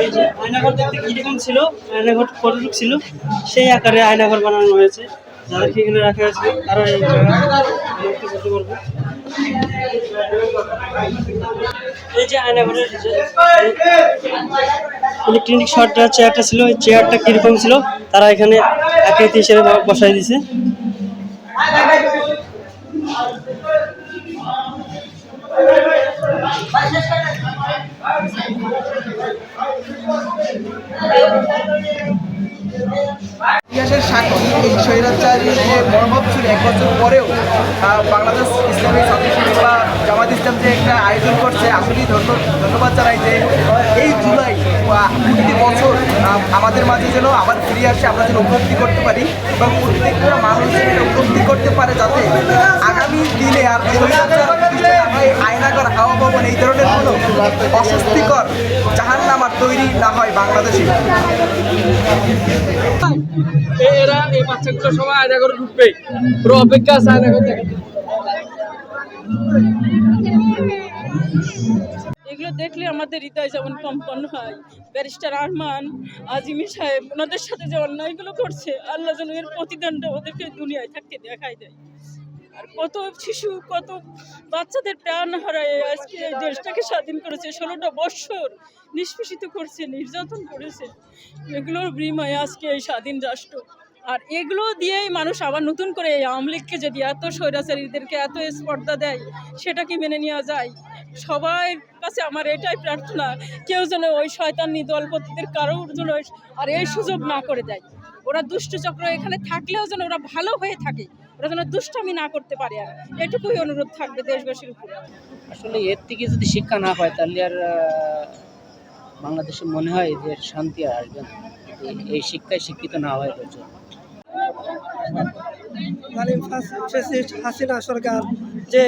এই যে আয়নাঘর দেখতে ছিল, আয়নাঘর ছিল, সেই আকারে আয়নাঘর বানানো হয়েছে। যাদেরকে এখানে রাখা হয়েছে তারা এই পারবে। এই যে যে ইলেকট্রনিক শর্টটা চেয়ারটা ছিল চেয়ারটা কীরকম ছিল, তারা এখানে আকৃতি হিসেবে বসাই দিছে। ইতিহাসের সাক্ষী এই স্বৈরাচারী যে মনোভাব ছিল এক বছর পরেও বাংলাদেশ ইসলামী শিবির বা জামাত ইসলাম যে একটা আয়োজন করছে, আসলেই ধন্য- ধন্যবাদ জানাই যে এই জুলাই, বা প্রতি বছর আমাদের মাঝে যেন আবার ফিরে আসে, আমরা যেন উপলব্ধি করতে পারি এবং প্রত্যেকটা মানুষ উপলব্ধি করতে পারে যাতে আগামী দিনে আর স্বৈরাচার না আয়নাগর হাওয়া ভবন এই ধরনের কোনো অস্বস্তিকর জাহান্নাম আর তৈরি না হয় বাংলাদেশে। এরা এই বাচ্চাগুলো সবাই আয়না করে ঢুকবে। পুরো অপেক্ষা আছে আয়না করে এগুলো দেখলে আমাদের হৃদয় যেমন কম্পন হয়। ব্যারিস্টার আরমান আজিমি সাহেব ওনাদের সাথে যে অন্যায়গুলো করছে আল্লাহ যেন এর প্রতিদানটা ওদেরকে দুনিয়ায় থাকতে দেখাই দেয়। আর কত শিশু, কত বাচ্চাদের প্রাণ হারায়। আজকে এই দেশটাকে স্বাধীন করেছে, ষোলোটা বৎসর নিষ্পেষিত করছে, নির্যাতন করেছে। এগুলোর বিনিময়ে আজকে এই স্বাধীন রাষ্ট্র। আর এগুলো দিয়েই মানুষ আবার নতুন করে এই আওয়ামী লীগকে যদি এত স্বৈরাচারীদেরকে এত স্পর্ধা দেয় সেটা কি মেনে নেওয়া যায়। সবার কাছে আমার এটাই প্রার্থনা, কেউ যেন ওই শয়তানি দলপতিদের কারোর জন্য আর এই সুযোগ না করে দেয়। ওরা দুষ্টচক্র এখানে থাকলেও যেন ওরা ভালো হয়ে থাকে। ওরা যেন দুষ্টামি না করতে পারে আর। এটুকুই অনুরোধ থাকবে দেশবাসীর উপর। আসলে এর থেকে যদি শিক্ষা না হয় তাহলে আর বাংলাদেশে মনে হয় যে শান্তি আর আসবে না। এই- শিক্ষায় শিক্ষিত না হয় পর্যন্ত জালিম হাসিনা সরকার যে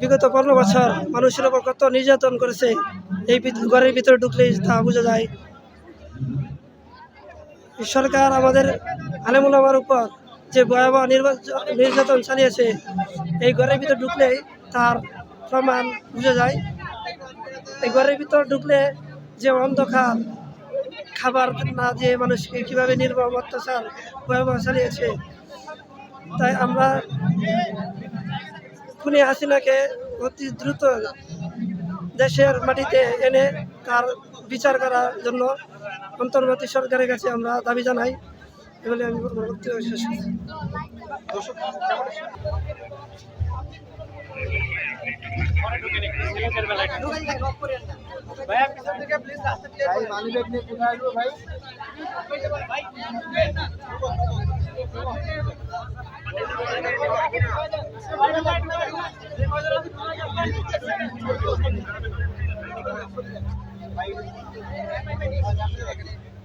বিগত পনেরো বছর মানুষের উপর কত নির্যাতন করেছে এই ঘরের ভিতরে ঢুকলেই তা বোঝা যায়। সরকার আমাদের আলেমুলামার উপর যে ভয়াবহ নির্বাচন নির্যাতন চালিয়েছে, এই ঘরের ভিতর ঢুকলেই তার প্রমাণ বোঝা যায়। এই ঘরের ভিতর ঢুকলে যে অন্ধকার, খাবার না দিয়ে মানুষকে কীভাবে নির্মম অত্যাচার, ভয়াবহ চালিয়েছে। তাই আমরা খুনি হাসিনাকে অতি দ্রুত দেশের মাটিতে এনে তার বিচার করার জন্য অন্তর্বর্তী সরকারের কাছে আমরা দাবি জানাই। এবারে আমি আমার বক্তব্য শেষ দর্শক ভাই